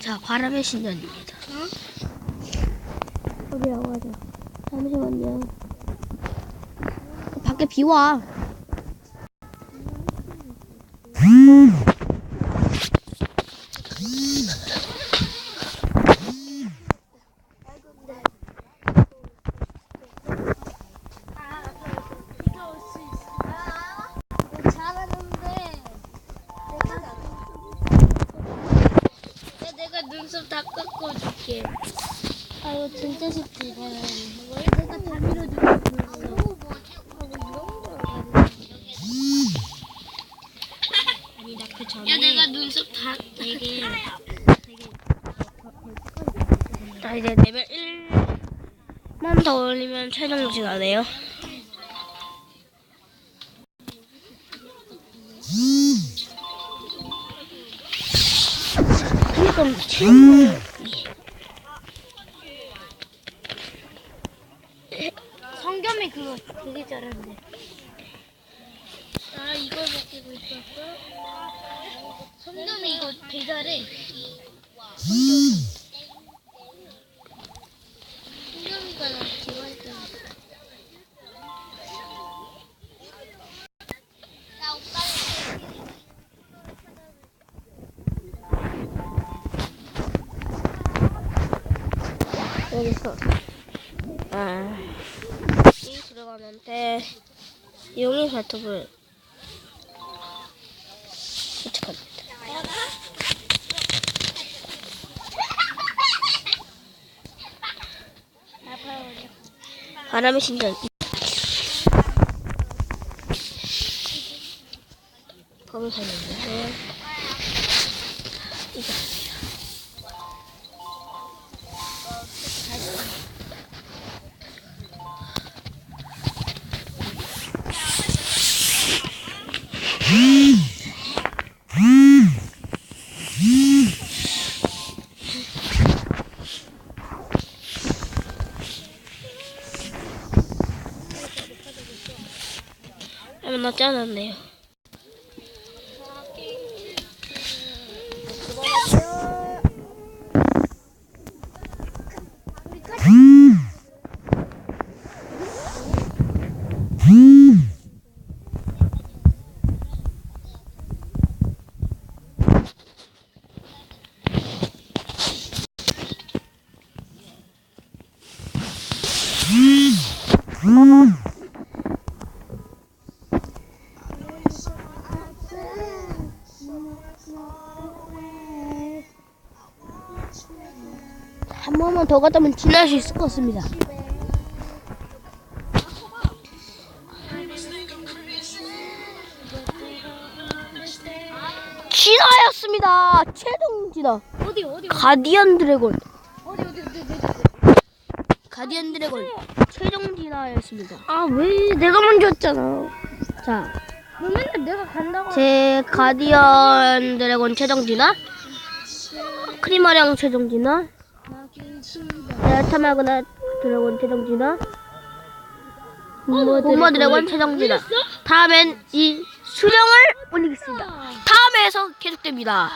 자, 바람의 신전입니다. 어디라고 하자. 잠시만요. 밖에 비 와. 내가 눈썹 다 깎아줄게. 아 이거 진짜 쉽지 이거는. 내가 다 밀어줄게. 아니, 나그 전에. 야 내가 눈썹 다 되게 자, 이제 레벨 1만 더 올리면 최종 진화네요. 그럼 최종 성겸이 그거 되게 잘하는데. 아 이걸 먹고 있었어? 성겸이 이거 되게 잘해. 성겸이 여기서 아, 이 들어가는데 용의 발톱을 부착합니다. 바람의 신전. 범을 살렸는데 하면 낫지 않았네요. 한 번만 더 갔다면 지날 수 있을 것 같습니다. 진화였습니다. 최종 진화. 어디 어디 가디언 드래곤. 가디언 드래곤 최종 진화였습니다. 아 왜 내가 먼저 했잖아. 자, 너 맨날 내가 간다고. 제 가디언 드래곤 최종 진화. 크리마령 최종 진화. 데타마그나 드래곤 최종 진화. bom버 드래곤 최종 진화. 다음엔 이 수령을 올리겠습니다. 다음에서 계속됩니다.